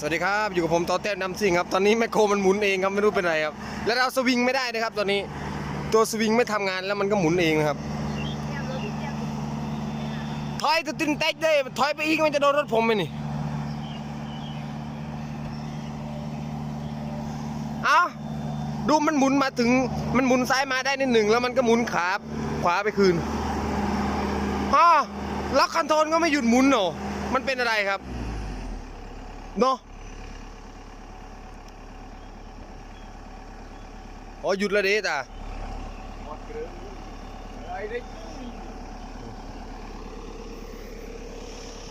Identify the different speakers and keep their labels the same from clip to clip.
Speaker 1: สวัสดีครับ อยู่กับผมต่อเต้นนำซิ่งครับ ตอนนี้แมคโครมันหมุนเองครับไม่รู้เป็นไรครับ แล้วเราสวิงไม่ได้นะครับ ตอนนี้ตัวสวิงไม่ทำงานแล้วมันก็หมุนเองนะครับถอยตัวตินเต็กได้ถอยไปอีกมันจะโดนรถผมไหมนี่เอาดูมันหมุนมาถึงมันหมุนซ้ายมาได้นิดหนึ่งแล้วมันก็หมุนขาขวาไปคืนฮะล็อกคอนโทรลก็ไม่หยุดหมุนหรอมันเป็นอะไรครับเนาะ อ๋อหยุดแล้วเด้ตา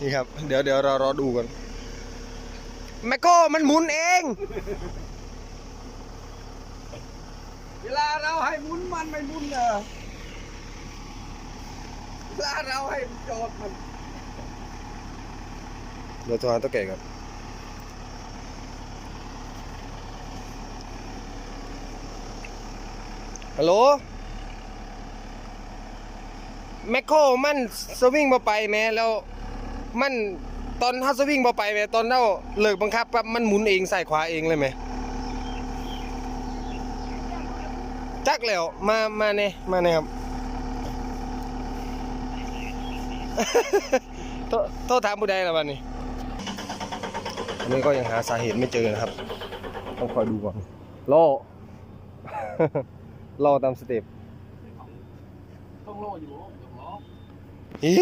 Speaker 1: นี่ครับ เดี๋ยวเดี๋ยวเรารอดูกันแมคโครมันหมุนเอง
Speaker 2: เวลาเราให้หมุนมันไม่หมุนเนอะเวลาเราให้จอดมัน
Speaker 1: เดี๋ยวโทรหาตัวแก่ครับ ฮัลโหลแมคโครมันสวิงมาไปแม่แล้วมันตอนถ้าสวิงมาไปแม่ตอนเราเลิกบังคับปั๊บมันหมุนเองใส่ขวาเองเลยไหมจักแล้วมามาเนี่ยมาเนี่ยครับโทษโทษถามผู้ใดละวันนี้อันนี้ก็ยังหาสาเหตุไม่เจอนะครับ ต้องคอยดูก่อนรอ รอตามสเต็ป
Speaker 2: ต้องโลอยู่ต้องโล
Speaker 1: อี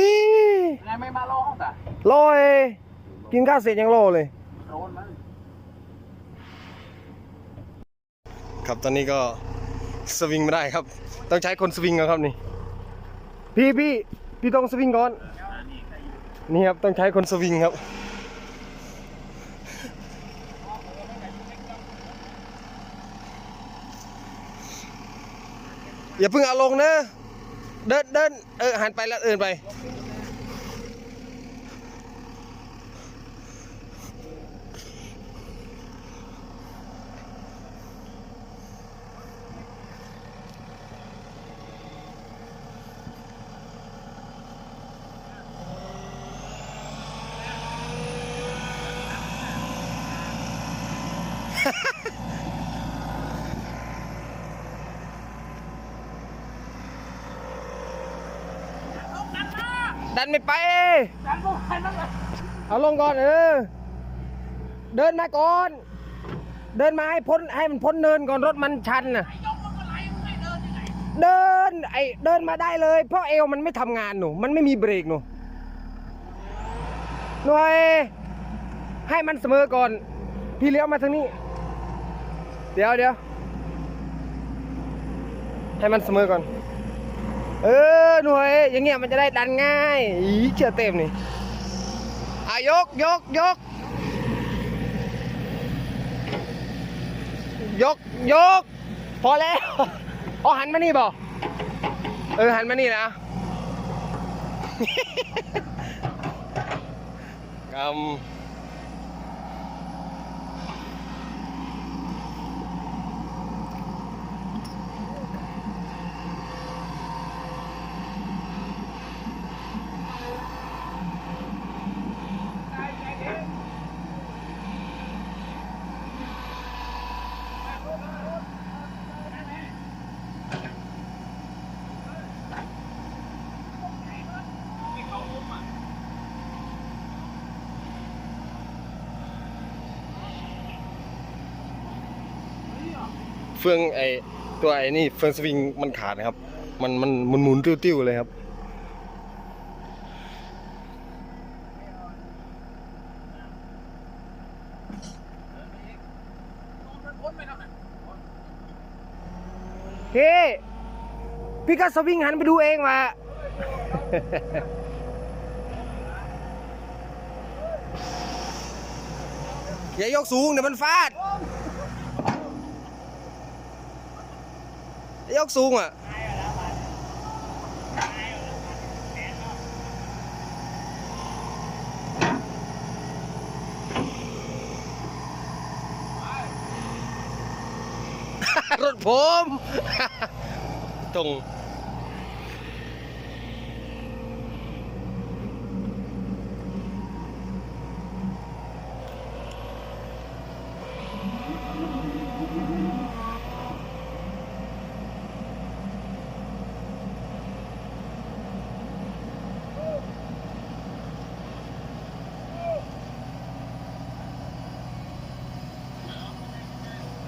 Speaker 2: นายไม่มาโลห้องแต่
Speaker 1: รอเอยกินข้าวเสร็จยังรอเลย
Speaker 2: โดนมัน
Speaker 1: ครับตอนนี้ก็สวิงไม่ได้ครับ ต้องใช้คนสวิงนะครับนี่ พี่พี่พี่ต้องสวิงก่อน นี่ครับต้องใช้คนสวิงครับ อย่าเพิ่งเอาลงนะ เดินเดินเออหันไปแล้วเอินไป ดันไม่ไป
Speaker 2: ดันพวกใครนั่นเลย
Speaker 1: เอาลงก่อนเออ เดินมาก่อน เดินมาให้พ้นให้มันพ้นเนินก่อนรถมันชันน่ะ
Speaker 2: ยกมันก็ไหลมึงให้เดินยังไง
Speaker 1: เดินไอเดินมาได้เลย เพราะเอวมันไม่ทำงานหนู มันไม่มีเบรกหนูหน่วยให้มันเสมอก่อน พี่เลี้ยวมาทางนี้ เดี๋ยวเดี๋ยวให้มันเสมอก่อน เออหน่วยอย่างเงี้ยมันจะได้ดันง่ายอีเชื่อเต็มนี่อะยกยกยกยกยก พอแล้วอ๋อหันมานี่บ่เออหันมานี่นะกำ ฟืองไอตัวไอ้นี่เฟืองสวิงมันขาดนะครับ มันมันหมุนหมุนติ้วๆเลยครับ
Speaker 2: มันพ้นไปทำไม
Speaker 1: พี่พี่ก็สวิงหันไปดูเองว่ะอย่ายกสูงเดี๋ยวมันฟาดอ ยกสูงอะรถผมตรง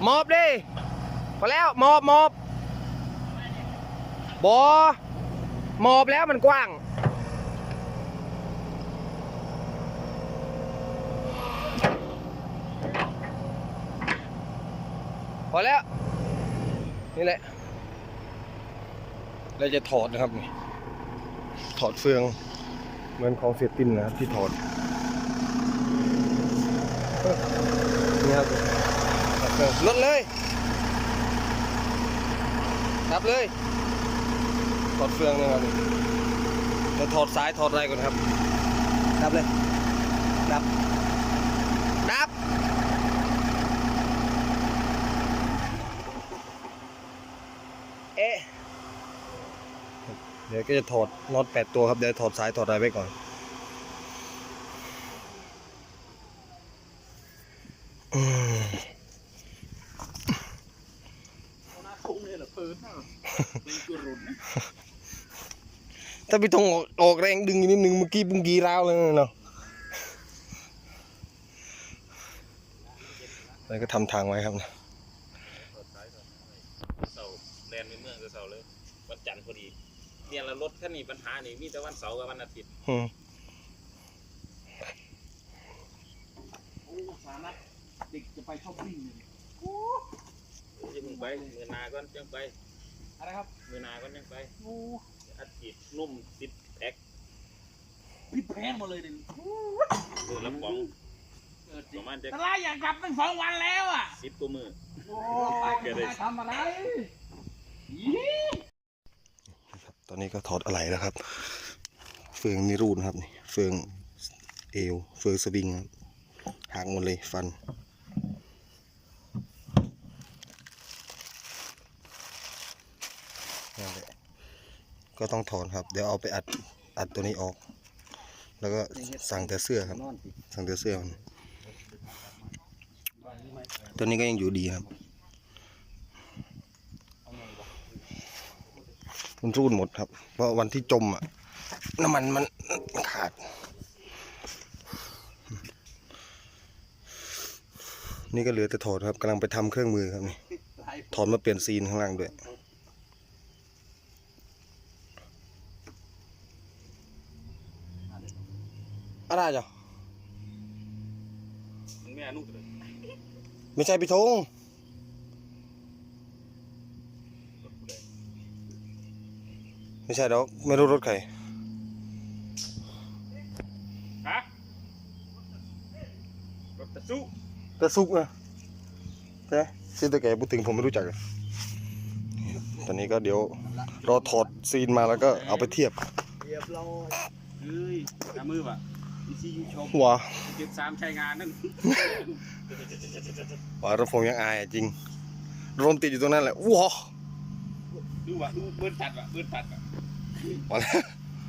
Speaker 1: หมอบดิพอแล้วหมอบหมอบบอหมอบแล้วมันกว้าง พอแล้ว นี่แหละ เราจะถอดนะครับนี่ถอดเฟือง เหมือนของเสียตินนะครับที่ถอดนี่ครับ ลดเลยดับเลยถอดเฟืองนะครับจะถอดซ้ายถอดอะไรก่อนครับดับเลยดับดับเอ๊ะเดี๋ยวก็จะถอดน็อตแปดตัวครับ เดี๋ยวถอดสายถอดอะไรไว้ก่อน อืม
Speaker 2: ทุ่งเลยเหรอเพิ่นเป็นกุรุน
Speaker 1: ถ้าพี่ธงออกออกแรงดึงอีกนิดนึงเมื่อกี้ปุ้งกีร้าวเลยเนาะแล้วก็ทำทางไว้ครับนะ
Speaker 3: เสาร์แลนด์ในเมืองก็เสาร์เลยวันจันทร์พอดี เนี่ยละรถคันนี้ปัญหานี่มีแต่วันเสาร์กับวันอาทิตย์
Speaker 1: อืม
Speaker 2: โอ้สานัดเด็กจะไปช้อปปิ้งเลย
Speaker 3: จะมึงไปมือหนาก่อนจังไป
Speaker 2: อ
Speaker 3: นาก่อนจังไป
Speaker 2: โอ้
Speaker 3: อาทิตย์นุ่มติดแพ็ค
Speaker 2: พี่แพงหมดเลยดิ
Speaker 3: เดือนละป๋อง
Speaker 2: เออ
Speaker 3: ประมาณจะ
Speaker 2: ตลาอยากกลับตั้งสองวันแล้วอะ
Speaker 3: สิบตัวมือ
Speaker 2: โอ้ไปกันไปทำอะไร
Speaker 1: ครับตอนนี้ก็ถอดอะไรแล้วครับ เฟืองนิรูนครับนี่เฟืองเอว เฟืองสวิงครับหักหมดเลยฟันนแหละ ก็ต้องถอนครับ เดี๋ยวเอาไปอัดอัดตัวนี้ออก แล้วก็สั่งแต่เสื้อครับ สั่งแต่เสื้อมันตัวนี้ก็ยังอยู่ดีครับมันรูดหมดครับ เพราะวันที่จมอะน้ำมันมันขาด นี่ก็เหลือแต่ถอดครับกำลังไปทำเครื่องมือครับนี่ถอนมาเปลี่ยนซีนข้างล่างด้วย อะไรจ้ะ
Speaker 3: มึงไม่อนุเลย
Speaker 1: ไม่ใช่พี่ธงไม่ใช่ดอกไม่รู้รถใคร
Speaker 3: ฮะรถตะสู้
Speaker 1: แต่ซุกนะใช่ไหมซีนตัวแกพูดถึงผมไม่รู้จักอะตอนนี้ก็เดี๋ยวรอถอดซีนมาแล้วก็เอาไปเทียบ
Speaker 2: เรียบร้อย
Speaker 3: เฮ้ยตามือป่ะอี ซียูชม
Speaker 1: ว้า
Speaker 3: เจ็ดสามใช้งานนั่น
Speaker 1: ว้ารถผมยังอายอะจริงรมติดอยู่ตรงนั้นแหละว้า
Speaker 3: ดูว่ะดูเบิร์นตัดว่ะเบิร์นตัดว่ะ
Speaker 1: พอแล้ว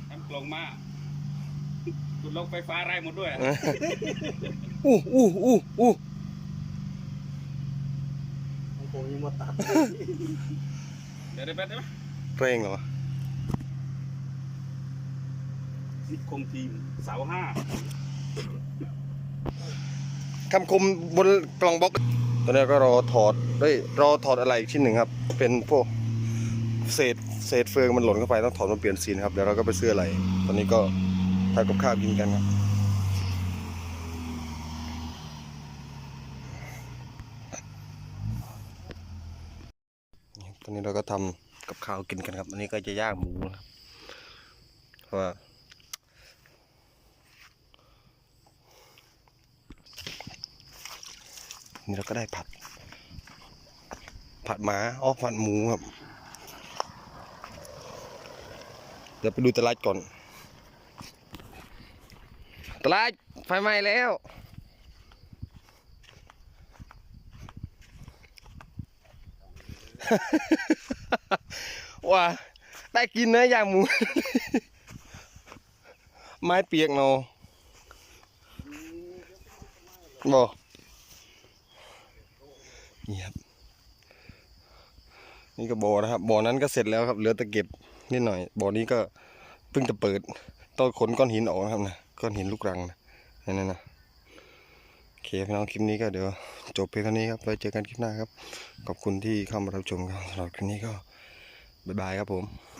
Speaker 3: ทำกลองมาจุดลงไฟฟ้าไร้หมดด้วยอะ
Speaker 1: อู้อู้อู้อู้
Speaker 2: ผมยังมาตัด
Speaker 3: เดี๋ยวได้แป๊บได้ไหม
Speaker 1: เพลงเหรอวะ
Speaker 3: นิคมทีมเสาห้า
Speaker 1: คำคมบนกล่องบล็อกตอนนี้ก็รอถอดเฮ้ยรอถอดอะไรอีกชิ้นหนึ่งครับ เป็นพวกเศษเศษเฟืองมันหล่นเข้าไปต้องถอดมาเปลี่ยนซีนครับเดี๋ยวเราก็ไปซื้ออะไร ตอนนี้ก็ทำกับข้าวกินกันครับนี่ครับตอนนี้เราก็ทำกับข้าวกินกันครับ อันนี้ก็จะย่างหมูนะครับเพราะว่า นี่เราก็ได้ผัด ผัดหมาอ๋อผัดหมูครับ เดี๋ยวไปดูตลาดก่อน ตลาดไฟไหม้แล้วว่าได้กินนะย่างหมู ไม้เปียกเนาะบอก นี่ครับ นี่ก็บ่อนะครับบ่อนั้นก็เสร็จแล้วครับเหลือแต่เก็บนิดหน่อยบ่อนี้ก็เพิ่งจะเปิดต้องขนก้อนหินออกนะครับนะก้อนหินลูกรังนะนั่นนะเคพี่น้องคลิปนี้ก็เดี๋ยวจบเพียงเท่านี้ครับไว้เจอกันคลิปหน้าครับ ขอบคุณที่เข้ามารับชมครับสำหรับคลิปนี้ก็บ๊ายบายครับผม